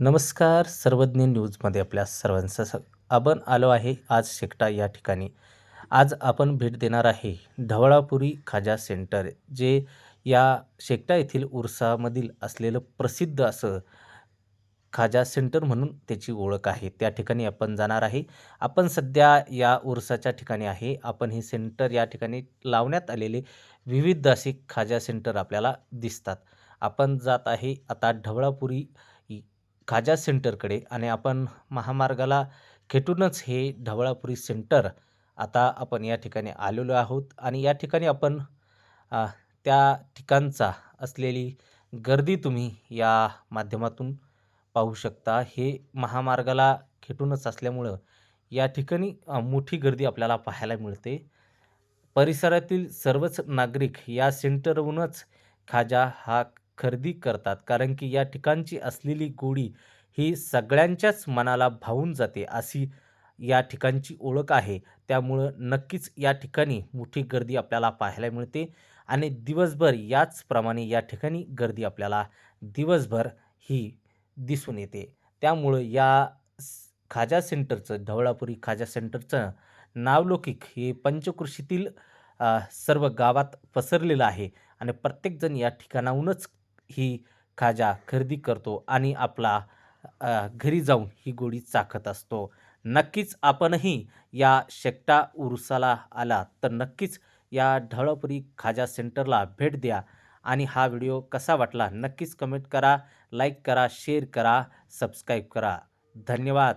नमस्कार सर्वज्ञ न्यूजमध्ये आपल्या सर्वांचं स आपण आलो आहे आज शेकटा या ठिकाणी. आज आपण भेट देणार आहे ढवळापुरी खाजा सेंटर जे या शेकटा येथील उरसामधील असलेलं प्रसिद्ध असं खाजा सेंटर म्हणून त्याची ओळख आहे. त्या ठिकाणी आपण जाणार आहे. आपण सध्या या उरसाच्या ठिकाणी आहे. आपण हे सेंटर या ठिकाणी लावण्यात आलेले विविध असे खाजा सेंटर आपल्याला दिसतात. आपण जात आहे आता ढवळापुरी खाजा सेंटरकडे आणि आपण महामार्गाला खेटूनच हे ढवळापुरी सेंटर आता आपण या ठिकाणी आलेलो आहोत. आणि या ठिकाणी आपण त्या ठिकाणचा असलेली गर्दी तुम्ही या माध्यमातून पाहू शकता. हे महामार्गाला खेटूनच असल्यामुळं या ठिकाणी मोठी गर्दी आपल्याला पाहायला मिळते. परिसरातील सर्वच नागरिक या सेंटरहूनच खाजा हा खरेदी करतात. कारण की या ठिकाणची असलेली गोडी ही सगळ्यांच्याच मनाला भावून जाते अशी या ठिकाणची ओळख आहे. त्यामुळं नक्कीच या ठिकाणी मोठी गर्दी आपल्याला पाहायला मिळते आणि दिवसभर याचप्रमाणे या ठिकाणी गर्दी आपल्याला दिवसभर ही दिसून येते. त्यामुळं या खाजा सेंटरचं ढवळापुरी खाजा सेंटरचं नावलौकिक हे पंचकृषीतील सर्व गावात पसरलेलं आहे. आणि प्रत्येकजण या ठिकाणाहूनच ही खाजा खरेदी करतो आणि आपला घरी जाऊन ही गोडी चाखत असतो. नक्कीच आपणही या शेकटा उरुसाला आला तर नक्कीच या ढवळापुरी खाजा सेंटरला भेट द्या. आणि हा व्हिडिओ कसा वाटला नक्कीच कमेंट करा लाईक करा शेअर करा सबस्क्राईब करा. धन्यवाद.